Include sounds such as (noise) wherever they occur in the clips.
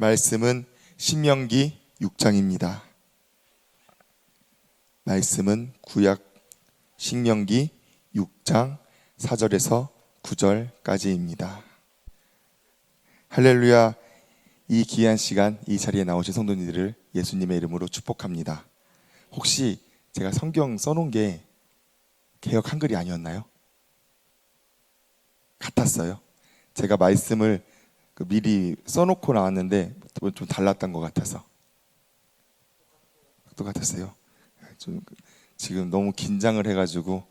말씀은 신명기 6장입니다. 말씀은 구약 신명기 6장 4절에서 9절까지입니다. 할렐루야. 이 귀한 시간 이 자리에 나오신 성도님들을 예수님의 이름으로 축복합니다. 혹시 제가 성경 써놓은 게 개혁 한글이 아니었나요? 같았어요. 제가 말씀을 그 미리 써놓고 나왔는데 좀 달랐던 것 같아서 똑같았어요. 좀 지금 너무 긴장을 해가지고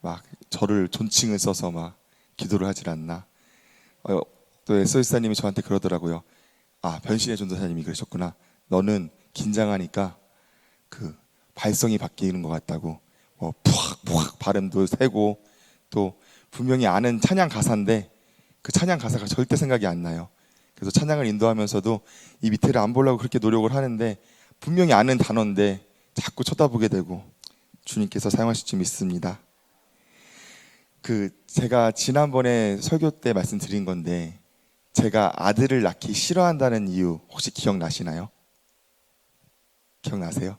막 저를 존칭을 써서 막 기도를 하질 않나. 어, 또 에서이사님이 저한테 그러더라고요. 아 변신의 전도사님이 그러셨구나. 너는 긴장하니까 그 발성이 바뀌는 것 같다고. 뭐 푸악 발음도 세고 또 분명히 아는 찬양 가사인데 그 찬양 가사가 절대 생각이 안 나요. 그래서 찬양을 인도하면서도 이 밑에를 안 보려고 그렇게 노력을 하는데 분명히 아는 단어인데 자꾸 쳐다보게 되고 주님께서 사용하실 줄 믿습니다. 그 제가 지난번에 설교 때 말씀드린 건데 제가 아들을 낳기 싫어한다는 이유 혹시 기억나시나요? 기억나세요?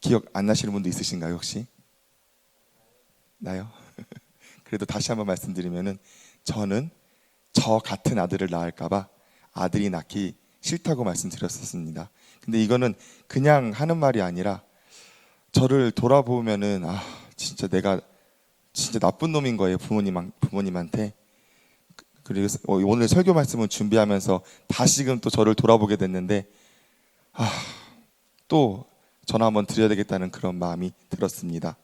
기억 안 나시는 분도 있으신가요 혹시? 나요? (laughs) 그래도 다시 한번 말씀드리면은 저는 저 같은 아들을 낳을까봐 아들이 낳기 싫다고 말씀드렸었습니다. 근데 이거는 그냥 하는 말이 아니라 저를 돌아보면은 아 진짜 내가 진짜 나쁜 놈인 거예요 부모님 부모님한테 그리고 오늘 설교 말씀을 준비하면서 다시금 또 저를 돌아보게 됐는데 아 또 전화 한번 드려야 되겠다는 그런 마음이 들었습니다.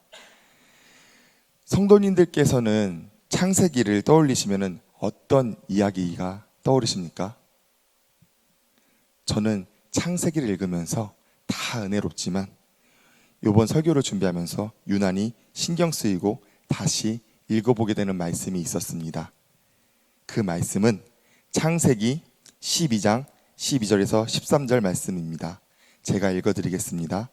성도님들께서는 창세기를 떠올리시면은 어떤 이야기가 떠오르십니까? 저는 창세기를 읽으면서 다 은혜롭지만 이번 설교를 준비하면서 유난히 신경 쓰이고 다시 읽어보게 되는 말씀이 있었습니다. 그 말씀은 창세기 12장 12절에서 13절 말씀입니다. 제가 읽어드리겠습니다.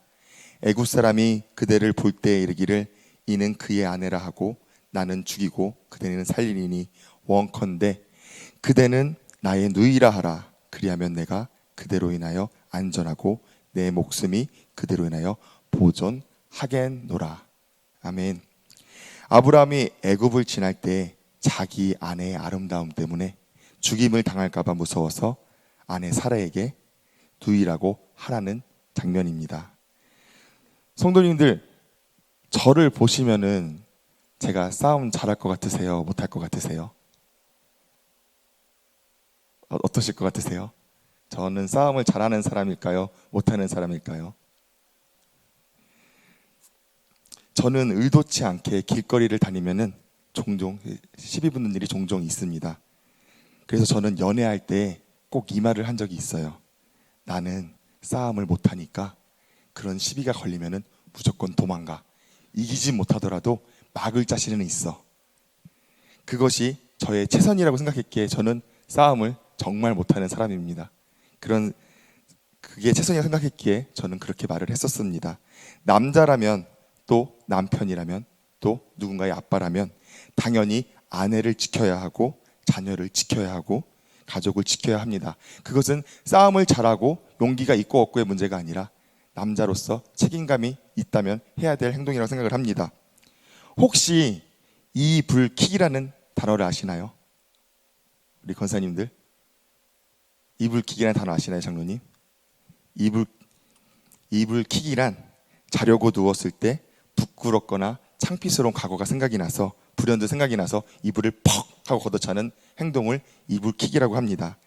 애굽 사람이 그대를 볼때 이르기를 이는 그의 아내라 하고 나는 죽이고 그대는 살리니 원컨대 그대는 나의 누이라 하라. 그리하면 내가 그대로 인하여 안전하고 내 목숨이 그대로 인하여 보존하겠노라. 아멘. 아브라함이 애굽을 지날 때 자기 아내의 아름다움 때문에 죽임을 당할까봐 무서워서 아내 사라에게 누이라고 하라는 장면입니다. 성도님들 저를 보시면은 제가 싸움 잘할 것 같으세요? 못할 것 같으세요? 어, 어떠실 것 같으세요? 저는 싸움을 잘하는 사람일까요? 못하는 사람일까요? 저는 의도치 않게 길거리를 다니면은 종종 시비 붙는 일이 종종 있습니다. 그래서 저는 연애할 때 꼭 이 말을 한 적이 있어요. 나는 싸움을 못하니까 그런 시비가 걸리면은 무조건 도망가. 이기지 못하더라도 막을 자신은 있어. 그것이 저의 최선이라고 생각했기에 저는 싸움을 정말 못하는 사람입니다. 그런 그게 최선이라고 생각했기에 저는 그렇게 말을 했었습니다. 남자라면 또 남편이라면 또 누군가의 아빠라면 당연히 아내를 지켜야 하고 자녀를 지켜야 하고 가족을 지켜야 합니다. 그것은 싸움을 잘하고 용기가 있고 없고의 문제가 아니라 남자로서 책임감이 있다면 해야 될 행동이라고 생각을 합니다. 혹시 이 불킥이라는 단어를 아시나요? 우리 권사님들 이불킥이라는 단어 아시나요, 장로님? 이불 이불킥이란 자려고 누웠을 때 부끄럽거나 창피스러운 과거가 생각이 나서 불현듯 생각이 나서 이불을 퍽 하고 걷어차는 행동을 이불킥이라고 합니다.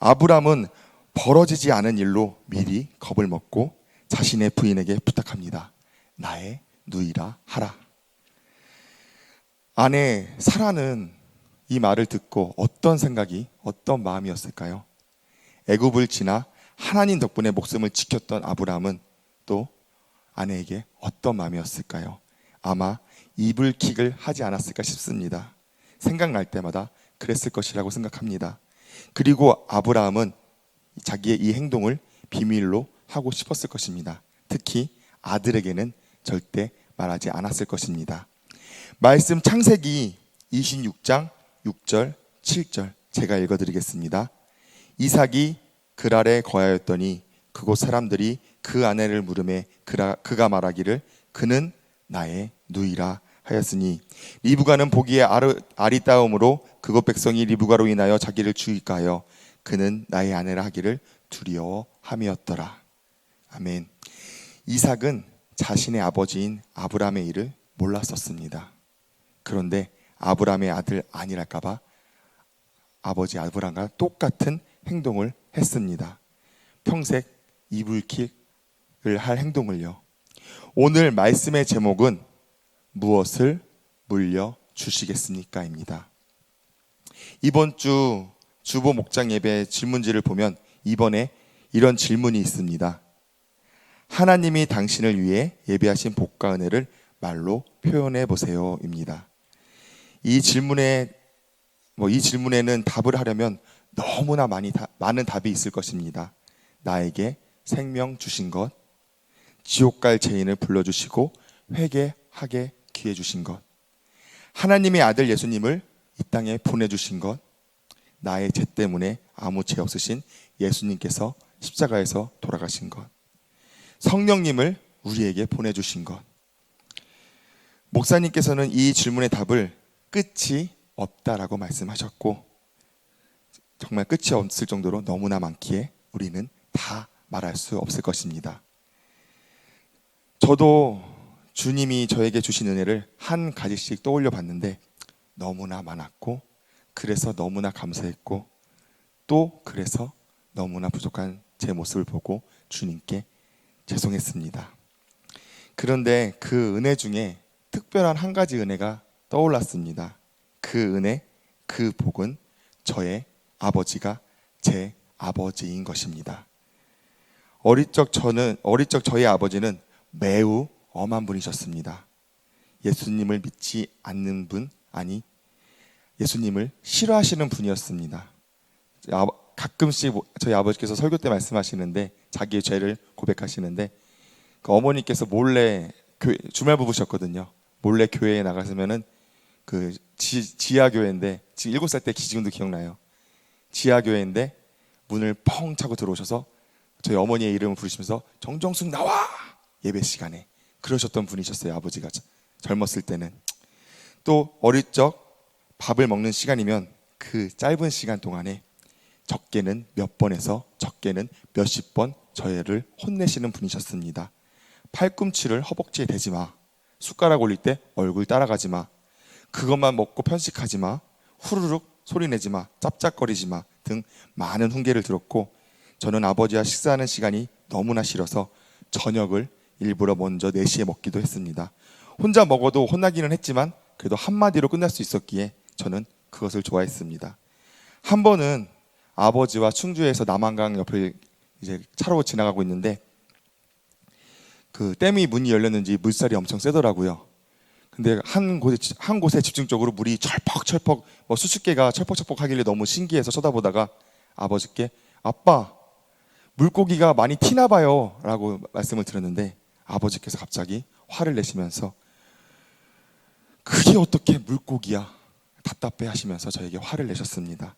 아브람은 벌어지지 않은 일로 미리 겁을 먹고 자신의 부인에게 부탁합니다. 나의 누이라 하라. 아내 사라는 이 말을 듣고 어떤 생각이 어떤 마음이었을까요? 애굽을 지나 하나님 덕분에 목숨을 지켰던 아브라함은 또 아내에게 어떤 마음이었을까요? 아마 이불킥을 하지 않았을까 싶습니다. 생각날 때마다 그랬을 것이라고 생각합니다. 그리고 아브라함은 자기의 이 행동을 비밀로 하고 싶었을 것입니다. 특히 아들에게는 절대 말하지 않았을 것입니다. 말씀 창세기 26장 6절 7절 제가 읽어드리겠습니다. 이삭이 그랄에 거하였더니 그곳 사람들이 그 아내를 물음에 그가 말하기를 그는 나의 누이라 하였으니 리브가는 보기에 아리따움으로 그곳 백성이 리브가로 인하여 자기를 죽일까하여 그는 나의 아내라 하기를 두려워함이었더라. 아멘. 이삭은 자신의 아버지인 아브라함의 일을 몰랐었습니다. 그런데 아브라함의 아들 아니랄까봐 아버지 아브라함과 똑같은 행동을 했습니다. 평생 이불킥을 할 행동을요. 오늘 말씀의 제목은 무엇을 물려 주시겠습니까입니다. 이번 주 주보 목장 예배 질문지를 보면 이번에 이런 질문이 있습니다. 하나님이 당신을 위해 예배하신 복과 은혜를 말로 표현해 보세요입니다. 이 질문에 뭐 이 질문에는 답을 하려면 너무나 많이 다, 많은 답이 있을 것입니다. 나에게 생명 주신 것, 지옥 갈 죄인을 불러 주시고 회개하게 기회 주신 것, 하나님의 아들 예수님을 이 땅에 보내 주신 것, 나의 죄 때문에 아무 죄 없으신 예수님께서 십자가에서 돌아가신 것, 성령님을 우리에게 보내 주신 것. 목사님께서는 이 질문의 답을 끝이 없다라고 말씀하셨고, 정말 끝이 없을 정도로 너무나 많기에 우리는 다 말할 수 없을 것입니다. 저도 주님이 저에게 주신 은혜를 한 가지씩 떠올려 봤는데 너무나 많았고 그래서 너무나 감사했고 또 그래서 너무나 부족한 제 모습을 보고 주님께 죄송했습니다. 그런데 그 은혜 중에 특별한 한 가지 은혜가 떠올랐습니다. 그 은혜, 그 복은 저의 아버지가 제 아버지인 것입니다. 어릴 적 저는 어릴 적 저희 아버지는 매우 엄한 분이셨습니다. 예수님을 믿지 않는 분 아니 예수님을 싫어하시는 분이었습니다. 아, 가끔씩 뭐 저희 아버지께서 설교 때 말씀하시는데 자기의 죄를 고백하시는데 그 어머니께서 몰래 주말 부부셨거든요. 몰래 교회에 나가시면은 그 지, 지하 교회인데 지금 일곱 살 때 지금도 기억나요. 지하 교회인데 문을 펑 차고 들어오셔서 저희 어머니의 이름을 부르시면서 정정숙 나와 예배 시간에 그러셨던 분이셨어요 아버지가 젊었을 때는 또 어릴 적 밥을 먹는 시간이면 그 짧은 시간 동안에 적게는 몇 번에서 적게는 몇십 번 저희를 혼내시는 분이셨습니다. 팔꿈치를 허벅지에 대지 마. 숟가락 올릴 때 얼굴 따라가지 마. 그것만 먹고 편식하지 마. 후루룩 소리 내지 마. 짭짭거리지 마. 등 많은 훈계를 들었고 저는 아버지와 식사하는 시간이 너무나 싫어서 저녁을 일부러 먼저 4시에 먹기도 했습니다. 혼자 먹어도 혼나기는 했지만 그래도 한마디로 끝날 수 있었기에 저는 그것을 좋아했습니다. 한 번은 아버지와 충주에서 남한강 옆을 이제 차로 지나가고 있는데 그 댐이 문이 열렸는지 물살이 엄청 세더라고요. 근데 한 곳에 한 곳에 집중적으로 물이 철퍽철퍽 뭐 수십 개가 철퍽철퍽 하길래 너무 신기해서 쳐다보다가 아버지께 아빠 물고기가 많이 튀나 봐요라고 말씀을 드렸는데 아버지께서 갑자기 화를 내시면서 그게 어떻게 물고기야 답답해 하시면서 저에게 화를 내셨습니다.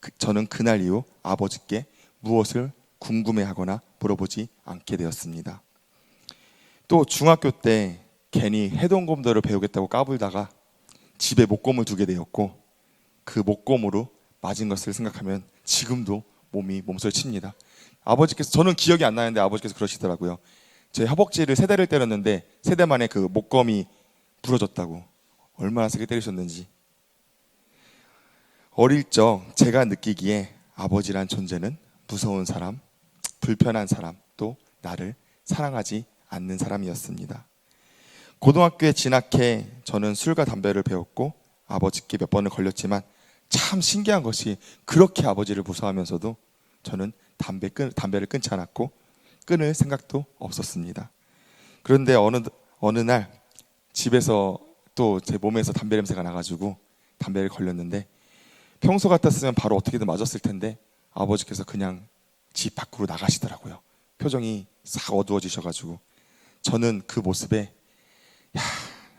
그, 저는 그날 이후 아버지께 무엇을 궁금해하거나 물어보지 않게 되었습니다. 또 중학교 때 괜히 해동검도를 배우겠다고 까불다가 집에 목검을 두게 되었고 그 목검으로 맞은 것을 생각하면 지금도 몸이 몸소리 칩니다. 아버지께서 저는 기억이 안 나는데 아버지께서 그러시더라고요. 제 허벅지를 세 대를 때렸는데 세 대 만에 그 목검이 부러졌다고 얼마나 세게 때리셨는지 어릴 적 제가 느끼기에 아버지란 존재는 무서운 사람, 불편한 사람, 또 나를 사랑하지 않는 사람이었습니다. 고등학교에 진학해 저는 술과 담배를 배웠고 아버지께 몇 번을 걸렸지만 참 신기한 것이 그렇게 아버지를 무서워하면서도 저는 담배 끈, 담배를 끊지 않았고 끊을 생각도 없었습니다. 그런데 어느 어느 날 집에서 또 제 몸에서 담배 냄새가 나가지고 담배를 걸렸는데 평소 같았으면 바로 어떻게든 맞았을 텐데 아버지께서 그냥 집 밖으로 나가시더라고요. 표정이 싹 어두워지셔가지고 저는 그 모습에 야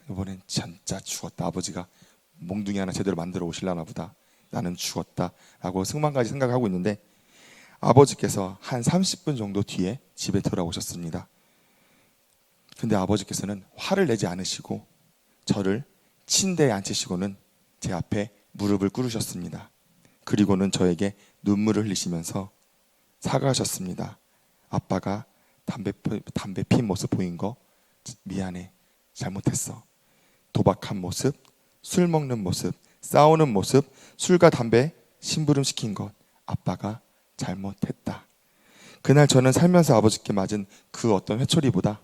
이번엔 진짜 죽었다. 아버지가 몽둥이 하나 제대로 만들어 오실라나 보다. 나는 죽었다라고 승만까지 생각하고 있는데 아버지께서 한 30분 정도 뒤에 집에 돌아오셨습니다. 근데 아버지께서는 화를 내지 않으시고 저를 침대에 앉히시고는 제 앞에 무릎을 꿇으셨습니다. 그리고는 저에게 눈물을 흘리시면서 사과하셨습니다. 아빠가 담배, 피- 담배 핀 모습 보인 거 미안해. 잘못했어. 도박한 모습, 술 먹는 모습, 싸우는 모습, 술과 담배 심부름 시킨 것 아빠가 잘못했다. 그날 저는 살면서 아버지께 맞은 그 어떤 회초리보다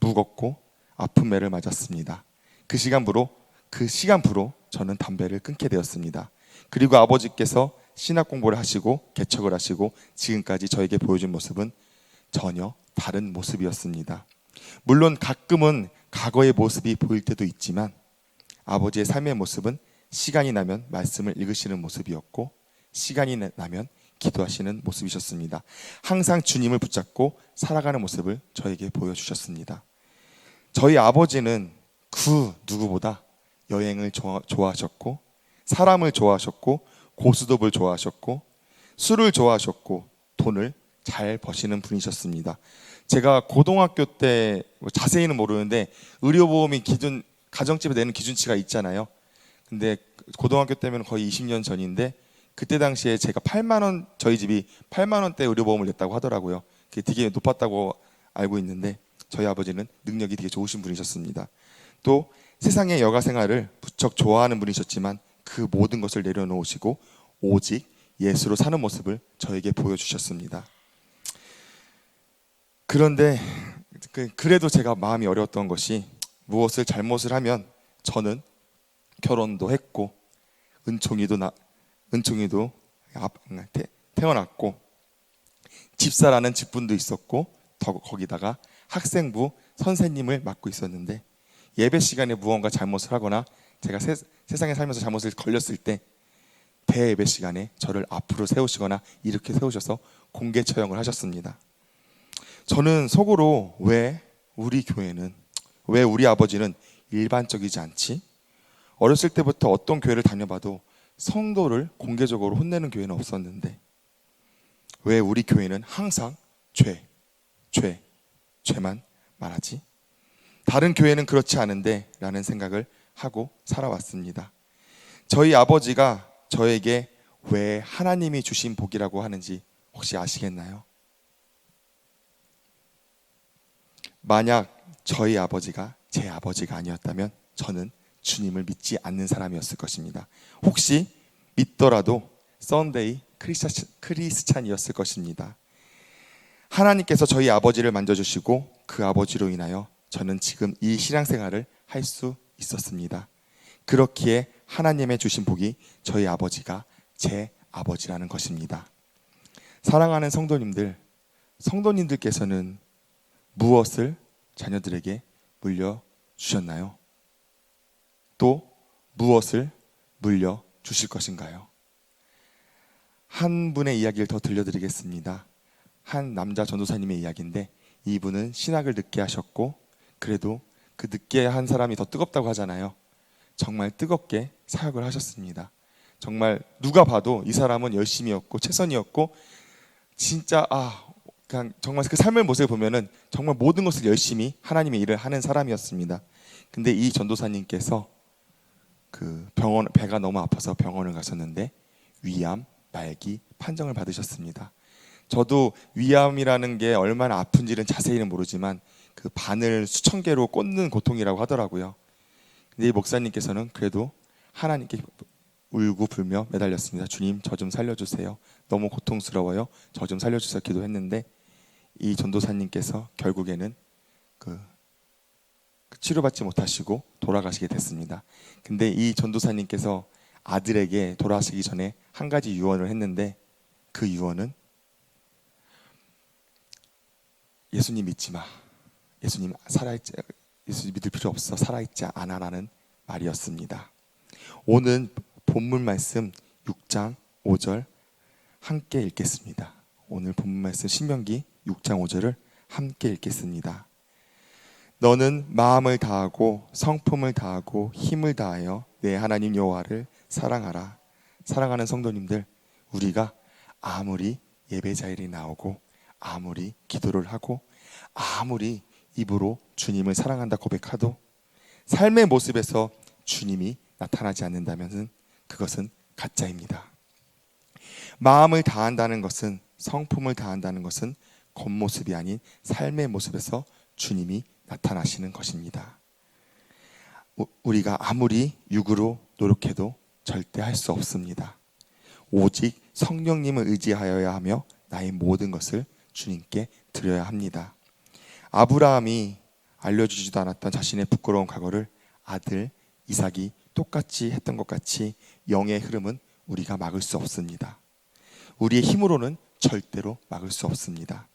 무겁고 아픈 매를 맞았습니다. 그 시간부로 그 시간부로 저는 담배를 끊게 되었습니다. 그리고 아버지께서 신학 공부를 하시고 개척을 하시고 지금까지 저에게 보여준 모습은 전혀 다른 모습이었습니다. 물론 가끔은 과거의 모습이 보일 때도 있지만 아버지의 삶의 모습은 시간이 나면 말씀을 읽으시는 모습이었고 시간이 나- 나면 기도하시는 모습이셨습니다. 항상 주님을 붙잡고 살아가는 모습을 저에게 보여주셨습니다. 저희 아버지는 그 누구보다 여행을 좋아, 좋아하셨고 사람을 좋아하셨고 고스톱을 좋아하셨고 술을 좋아하셨고 돈을 잘 버시는 분이셨습니다. 제가 고등학교 때뭐 자세히는 모르는데 의료보험이 기준 가정집에 내는 기준치가 있잖아요. 근데 고등학교 때면 거의 20년 전인데 그때 당시에 제가 8만 원 저희 집이 8만 원대 의료보험을 냈다고 하더라고요. 그게 되게 높았다고 알고 있는데 저희 아버지는 능력이 되게 좋으신 분이셨습니다. 또 세상의 여가 생활을 부쩍 좋아하는 분이셨지만 그 모든 것을 내려놓으시고 오직 예수로 사는 모습을 저에게 보여주셨습니다. 그런데 그- 그래도 제가 마음이 어려웠던 것이 무엇을 잘못을 하면 저는 결혼도 했고 은총이도 나 은총이도 앞- 태- 태어났고 집사라는 직분도 있었고 더 거기다가 학생부 선생님을 맡고 있었는데 예배 시간에 무언가 잘못을 하거나 제가 세, 세상에 살면서 잘못을 걸렸을 때 대예배 시간에 저를 앞으로 세우시거나 이렇게 세우셔서 공개 처형을 하셨습니다. 저는 속으로 왜 우리 교회는 왜 우리 아버지는 일반적이지 않지? 어렸을 때부터 어떤 교회를 다녀봐도 성도를 공개적으로 혼내는 교회는 없었는데 왜 우리 교회는 항상 죄, 죄, 죄만 말하지? 다른 교회는 그렇지 않은데 라는 생각을 하고 살아왔습니다. 저희 아버지가 저에게 왜 하나님이 주신 복이라고 하는지 혹시 아시겠나요? 만약 저희 아버지가 제 아버지가 아니었다면 저는 주님을 믿지 않는 사람이었을 것입니다. 혹시 믿더라도 썬데이 크리스찬, 크리스찬이었을 것입니다. 하나님께서 저희 아버지를 만져주시고 그 아버지로 인하여 저는 지금 이 신앙생활을 할 수 있었습니다. 그렇기에 하나님의 주신 복이 저희 아버지가 제 아버지라는 것입니다. 사랑하는 성도님들, 성도님들께서는 무엇을 자녀들에게 물려 주셨나요? 또 무엇을 물려 주실 것인가요? 한 분의 이야기를 더 들려드리겠습니다. 한 남자 전도사님의 이야기인데 이분은 신학을 늦게 하셨고 그래도 그 늦게 한 사람이 더 뜨겁다고 하잖아요. 정말 뜨겁게 사역을 하셨습니다. 정말 누가 봐도 이 사람은 열심이었고 최선이었고 진짜 아 그냥 정말 그 삶의 모습을 보면은 정말 모든 것을 열심히 하나님의 일을 하는 사람이었습니다. 근데 이 전도사님께서 그 병원 배가 너무 아파서 병원을 가셨는데 위암, 말기 판정을 받으셨습니다. 저도 위암이라는 게 얼마나 아픈지는 자세히는 모르지만 그 바늘 수천 개로 꽂는 고통이라고 하더라고요. 근데 이 목사님께서는 그래도 하나님께 울고 불며 매달렸습니다. 주님, 저 좀 살려주세요. 너무 고통스러워요. 저 좀 살려주세요. 기도했는데 이 전도사님께서 결국에는 그, 그 치료받지 못하시고 돌아가시게 됐습니다. 근데 이 전도사님께서 아들에게 돌아가시기 전에 한 가지 유언을 했는데 그 유언은 예수님 믿지 마. 예수님 살아있지 예수님 믿을 필요 없어. 살아있지 않아라는 말이었습니다. 오늘 본문 말씀 6장 5절 함께 읽겠습니다. 오늘 본문 말씀 신명기 6장 5절을 함께 읽겠습니다. 너는 마음을 다하고 성품을 다하고 힘을 다하여 내 하나님 여호와를 사랑하라. 사랑하는 성도님들, 우리가 아무리 예배 자리에 나오고 아무리 기도를 하고 아무리 입으로 주님을 사랑한다 고백하도 삶의 모습에서 주님이 나타나지 않는다면 그것은 가짜입니다. 마음을 다한다는 것은 성품을 다한다는 것은 겉모습이 아닌 삶의 모습에서 주님이 나타나시는 것입니다. 우- 우리가 아무리 육으로 노력해도 절대 할 수 없습니다. 오직 성령님을 의지하여야 하며 나의 모든 것을 주님께 드려야 합니다. 아브라함이 알려주지도 않았던 자신의 부끄러운 과거를 아들 이삭이 똑같이 했던 것 같이 영의 흐름은 우리가 막을 수 없습니다. 우리의 힘으로는 절대로 막을 수 없습니다.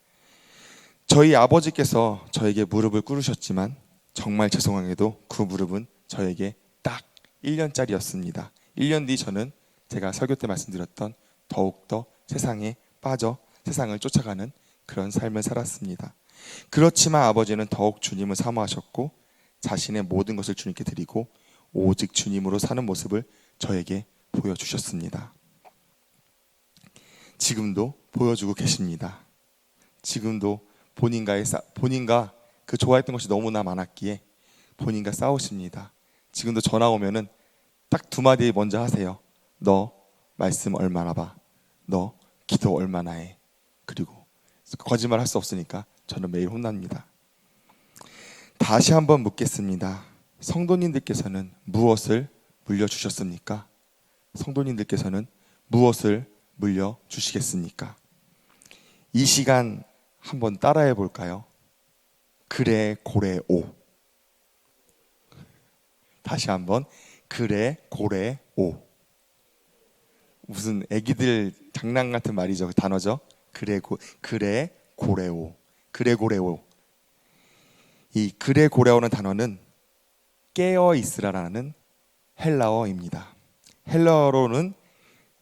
저희 아버지께서 저에게 무릎을 꿇으셨지만 정말 죄송하게도 그 무릎은 저에게 딱 1년짜리였습니다. 1년 뒤 저는 제가 설교 때 말씀드렸던 더욱더 세상에 빠져 세상을 쫓아가는 그런 삶을 살았습니다. 그렇지만 아버지는 더욱 주님을 사모하셨고 자신의 모든 것을 주님께 드리고 오직 주님으로 사는 모습을 저에게 보여주셨습니다. 지금도 보여주고 계십니다. 지금도 본인과의 싸, 본인과 그 좋아했던 것이 너무나 많았기에 본인과 싸우십니다. 지금도 전화 오면은 딱 두 마디 먼저 하세요. 너 말씀 얼마나 봐. 너 기도 얼마나 해. 그리고 거짓말 할 수 없으니까 저는 매일 혼납니다. 다시 한번 묻겠습니다. 성도님들께서는 무엇을 물려주셨습니까? 성도님들께서는 무엇을 물려주시겠습니까? 이 시간 한번 따라해 볼까요? 그래 고래 오. 다시 한번 그래 고래 오. 무슨 애기들 장난 같은 말이죠. 그 단어죠. 그래 고 그래 고래 오. 그래 고래 오. 이 그래 고래 오는 단어는 깨어 있으라라는 헬라어입니다. 헬라어로는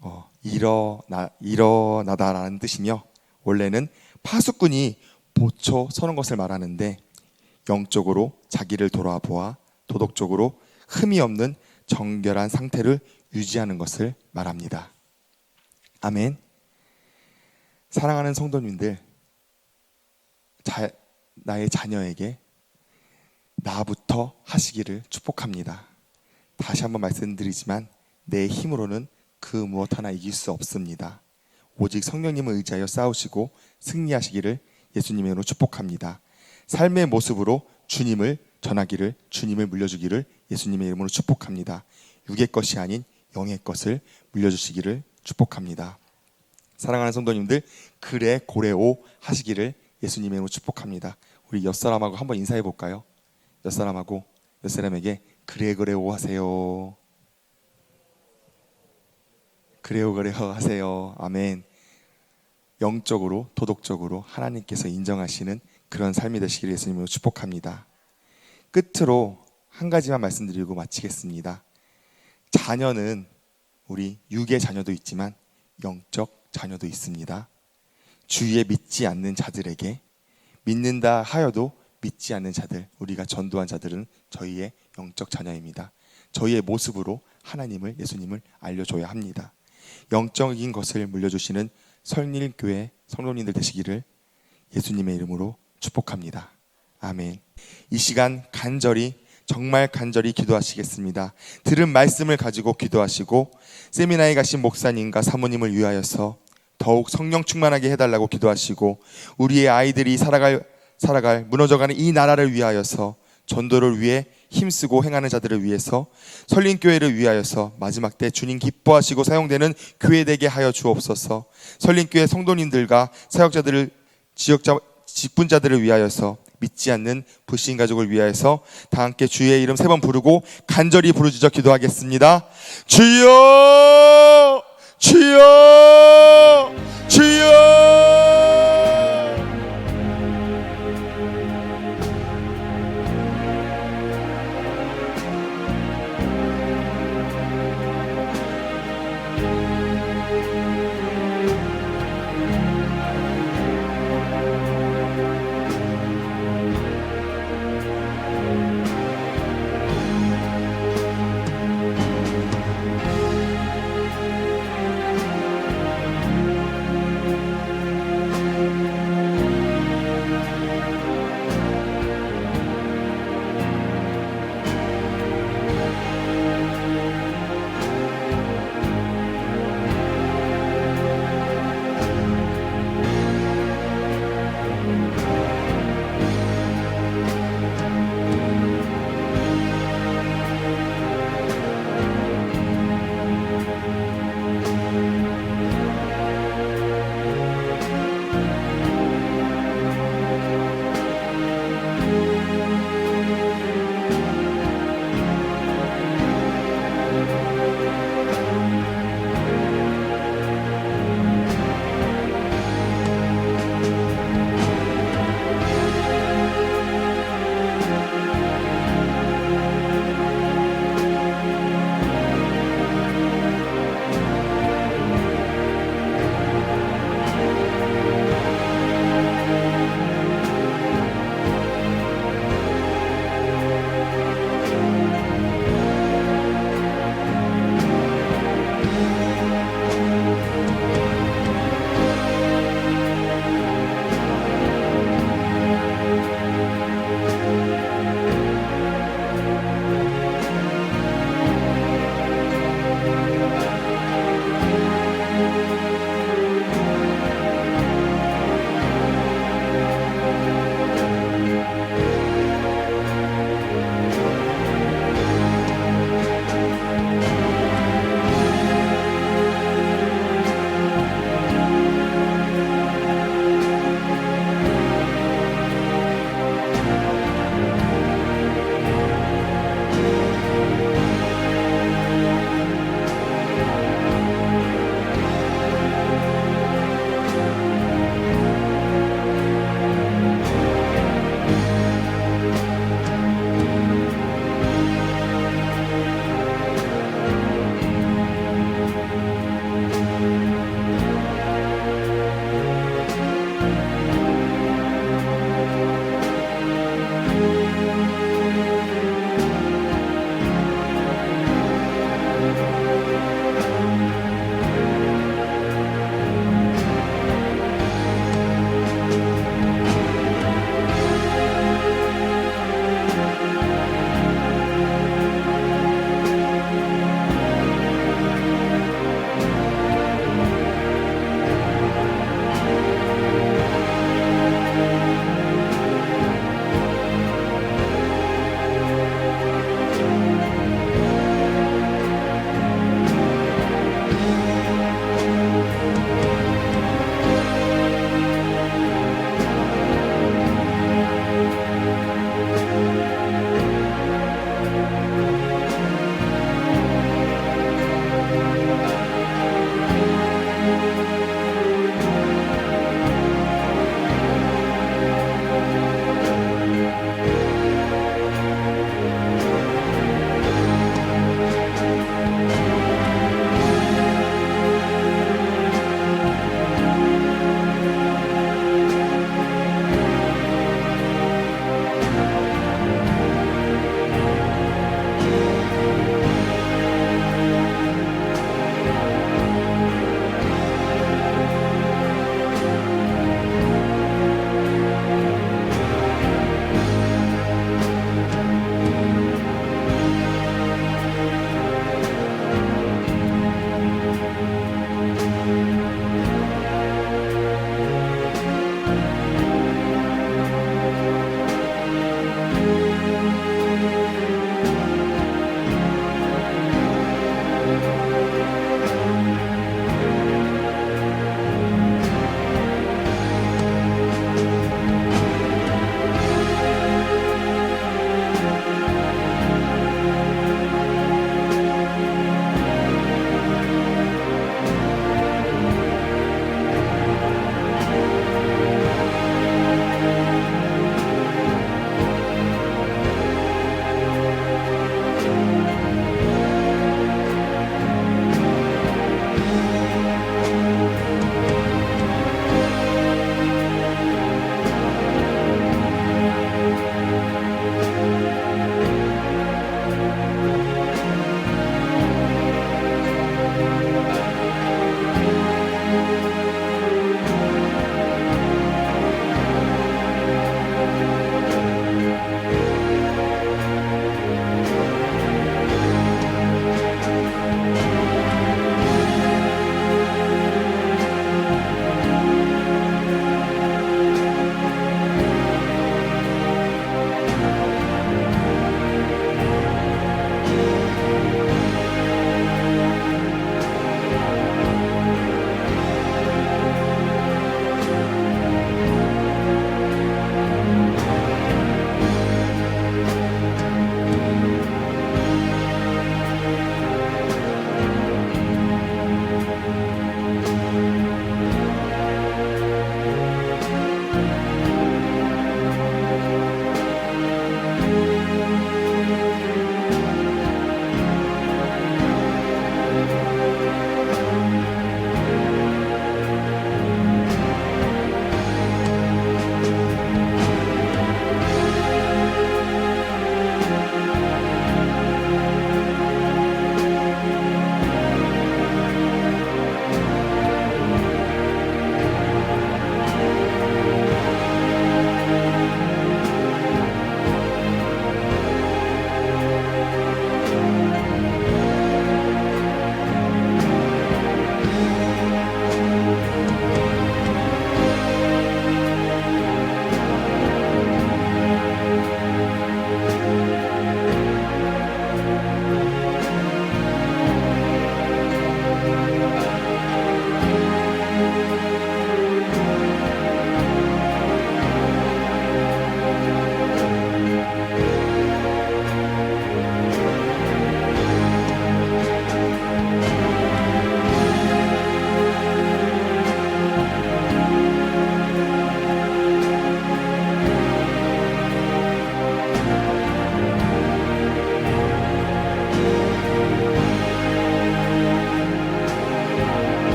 어, 일어나 일어나다라는 뜻이며 원래는 파수꾼이 보초 서는 것을 말하는데 영적으로 자기를 돌아보아 도덕적으로 흠이 없는 정결한 상태를 유지하는 것을 말합니다. 아멘. 사랑하는 성도님들, 자, 나의 자녀에게 나부터 하시기를 축복합니다. 다시 한번 말씀드리지만 내 힘으로는 그 무엇 하나 이길 수 없습니다. 오직 성령님을 의지하여 싸우시고 승리하시기를 예수님의 이름으로 축복합니다. 삶의 모습으로 주님을 전하기를 주님을 물려주기를 예수님의 이름으로 축복합니다. 육의 것이 아닌 영의 것을 물려주시기를 축복합니다. 사랑하는 성도님들 그래 고래오 하시기를 예수님의 이름으로 축복합니다. 우리 옆 사람하고 한번 인사해 볼까요? 옆 사람하고 옆 사람에게 그래 그래오 하세요. 그래요 그래요 하세요. 아멘. 영적으로 도덕적으로 하나님께서 인정하시는 그런 삶이 되시기를 예수님으로 축복합니다. 끝으로 한 가지만 말씀드리고 마치겠습니다. 자녀는 우리 육의 자녀도 있지만 영적 자녀도 있습니다. 주위에 믿지 않는 자들에게 믿는다 하여도 믿지 않는 자들, 우리가 전도한 자들은 저희의 영적 자녀입니다. 저희의 모습으로 하나님을 예수님을 알려줘야 합니다. 영적인 것을 물려주시는 설립교회 성도님들 되시기를 예수님의 이름으로 축복합니다. 아멘. 이 시간 간절히 정말 간절히 기도하시겠습니다. 들은 말씀을 가지고 기도하시고 세미나에 가신 목사님과 사모님을 위하여서 더욱 성령 충만하게 해달라고 기도하시고 우리의 아이들이 살아갈 살아갈 무너져가는 이 나라를 위하여서 전도를 위해 힘쓰고 행하는 자들을 위해서 설린 교회를 위하여서 마지막 때 주님 기뻐하시고 사용되는 교회 되게 하여 주옵소서. 설린 교회 성도님들과 사역자들을 지역자 직분자들을 위하여서 믿지 않는 불신 가족을 위하여서 다 함께 주의 이름 세 번 부르고 간절히 부르짖어 기도하겠습니다. 주여! 주여! 주여